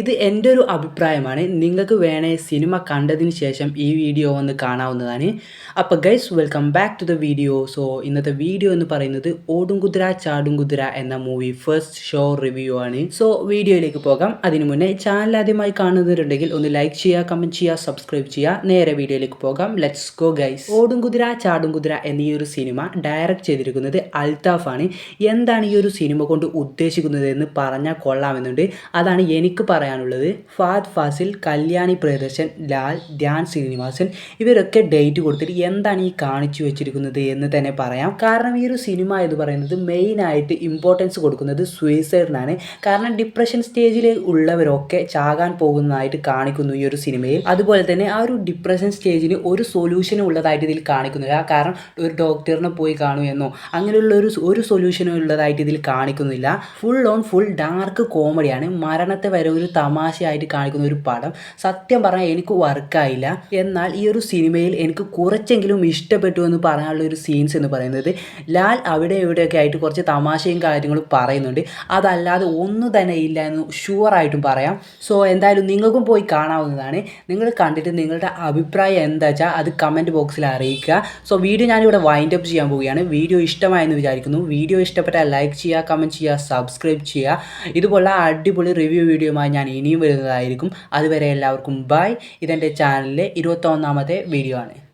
ഇത് എന്റെ ഒരു അഭിപ്രായമാണ്. നിങ്ങൾക്ക് വേണേ സിനിമ കണ്ടതിന് ശേഷം ഈ വീഡിയോ ഒന്ന് കാണാവുന്നതാണ്. അപ്പോൾ guys welcome back to the video so ഇന്നത്തെ വീഡിയോ എന്ന് പറയുന്നത് ഓടും കുതിര ചാടും കുതിര എന്ന മൂവി ഫസ്റ്റ് ഷോ റിവ്യൂ ആണ്. സോ വീഡിയോയിലേക്ക് പോകാം. അതിനു മുന്നേ ചാനൽ ആദ്യമായി കാണുന്നവരുണ്ടെങ്കിൽ ഒന്ന് ലൈക്ക് ചെയ്യുക കമന്റ് ചെയ്യുക സബ്സ്ക്രൈബ് ചെയ്യുക. നേരെ വീഡിയോയിലേക്ക് പോകാം. ലെറ്റ്സ് ഗോ ഗൈസ് ഓടും കുതിര ചാടും കുതിര എന്നീ ഒരു സിനിമ ഡയറക്റ്റ് ചെയ്തിരിക്കുന്നത് അൽതാഫ് ആണ്. എന്താണ് ഈ ഒരു സിനിമ കൊണ്ട് ഉദ്ദേശിക്കുന്നത് എന്ന് പറഞ്ഞാൽ കൊള്ളാമെന്നുണ്ട്. അതാണ് എനിക്ക് പറയാനുള്ളത് ഫാദ് ഫാസിൽ കല്യാണി പ്രിയദർശൻ ലാൽ ധ്യാൻ ശ്രീനിവാസൻ ഇവരൊക്കെ ഡേറ്റ് കൊടുത്തിട്ട് എന്താണ് ഈ കാണിച്ചു വെച്ചിരിക്കുന്നത് എന്ന് തന്നെ പറയാം. കാരണം ഈ ഒരു സിനിമ എന്ന് പറയുന്നത് മെയിനായിട്ട് ഇമ്പോർട്ടൻസ് കൊടുക്കുന്നത് സൂയിസൈഡിനാണ് കാരണം ഡിപ്രഷൻ സ്റ്റേജിൽ ഉള്ളവരൊക്കെ ചാകാൻ പോകുന്നതായിട്ട് കാണിക്കുന്നു ഈ ഒരു സിനിമയിൽ അതുപോലെ തന്നെ ആ ഒരു ഡിപ്രഷൻ സ്റ്റേജിന് ഒരു സൊല്യൂഷനും ഉള്ളതായിട്ട് ഇതിൽ കാണിക്കുന്നില്ല കാരണം ഒരു ഡോക്ടറിനെ പോയി കാണൂ എന്നോ അങ്ങനെയുള്ള ഒരു ഒരു സൊല്യൂഷനും ഉള്ളതായിട്ട് ഇതിൽ കാണിക്കുന്നില്ല. ഫുൾ ഓൺ ഫുൾ ഡാർക്ക് കോമഡിയാണ് മരണത്തെ വരെ ഒരു തമാശയായിട്ട് കാണിക്കുന്ന ഒരു പടം. സത്യം പറഞ്ഞാൽ എനിക്ക് വർക്കായില്ല. എന്നാൽ ഈ ഒരു സിനിമയിൽ എനിക്ക് കുറച്ചെങ്കിലും ഇഷ്ടപ്പെട്ടു എന്ന് പറയാനുള്ള ഒരു സീൻസ് എന്ന് പറയുന്നത് ലാൽ അവിടെ ഇവിടെയൊക്കെ ആയിട്ട് കുറച്ച് തമാശയും കാര്യങ്ങളും പറയുന്നുണ്ട്. അതല്ലാതെ ഒന്നും തന്നെ ഇല്ല എന്ന് ഷുവറായിട്ടും പറയാം. സോ എന്തായാലും നിങ്ങൾക്കും പോയി കാണാവുന്നതാണ്. നിങ്ങൾ കണ്ടിട്ട് നിങ്ങളുടെ അഭിപ്രായം എന്താ വെച്ചാൽ അത് കമന്റ് ബോക്സിൽ അറിയിക്കുക. സോ വീഡിയോ ഞാനിവിടെ വൈൻഡ് അപ്പ് ചെയ്യാൻ പോവുകയാണ്. വീഡിയോ ഇഷ്ടമായെന്ന് വിചാരിക്കുന്നു. വീഡിയോ ഇഷ്ടപ്പെട്ടാൽ ലൈക്ക് ചെയ്യുക കമന്റ് ചെയ്യുക സബ്സ്ക്രൈബ് ചെയ്യുക. ഇതുപോലുള്ള അടിപൊളി റിവ്യൂ വീഡിയോയുമായി ഞാൻ ഇനിയും വരുന്നതായിരിക്കും. അതുവരെ എല്ലാവർക്കും ബൈ ഇതെന്റെ ചാനലിലെ ഇരുപത്തൊന്നാമത്തെ വീഡിയോ ആണ്.